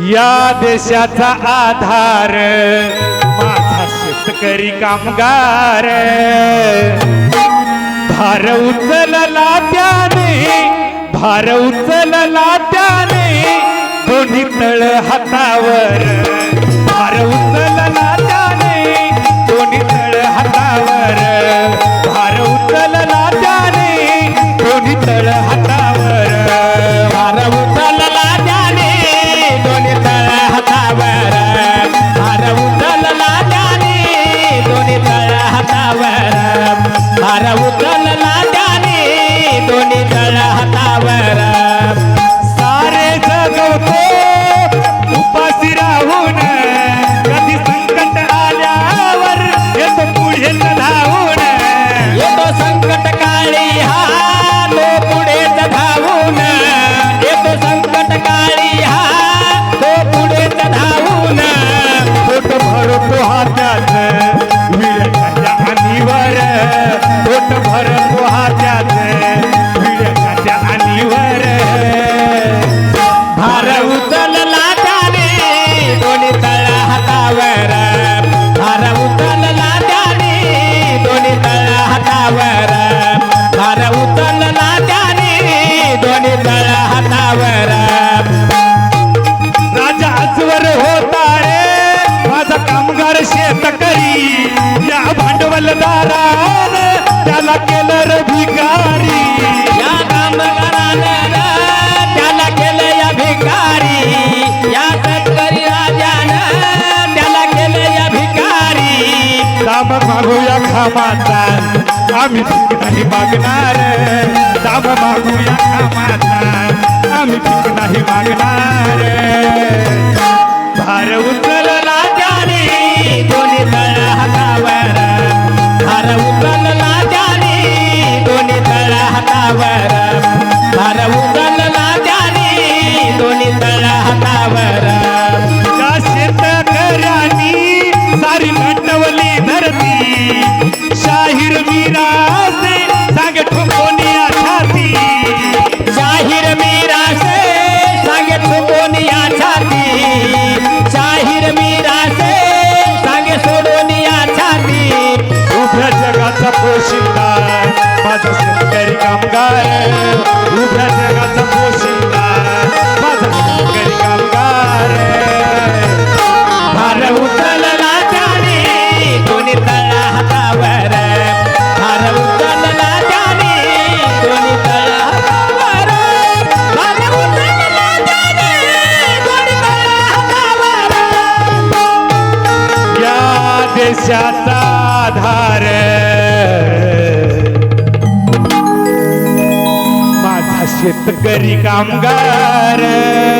या देशाचा आधार. माझा शेतकरी कामगार. भार उचलला त्याने भार उचलला त्याने दोन्ही तळ हातावर. त्याला केलं रे भिकारी या कामगारानं त्याला केलं या भिकारी. या शेतकरी राजानं त्याला केलं या भिकारी. दाम मागूया खामाचा आम्ही भीक नाही मागणार. दाम मागूया खामाचा आम्ही जगाचा पोशिंदा माझा शेतकरी कामगार उभ्या जगाचा पोशिंदा माझा शेतकरी कामगार भार उचलला त्याने कोणी तळा हातावर भार उचलला त्याने कोणी तळा हातावर भार उचलला त्याने कोणी तळा हातावर या देशाचा आधार शेतकरी कामगार.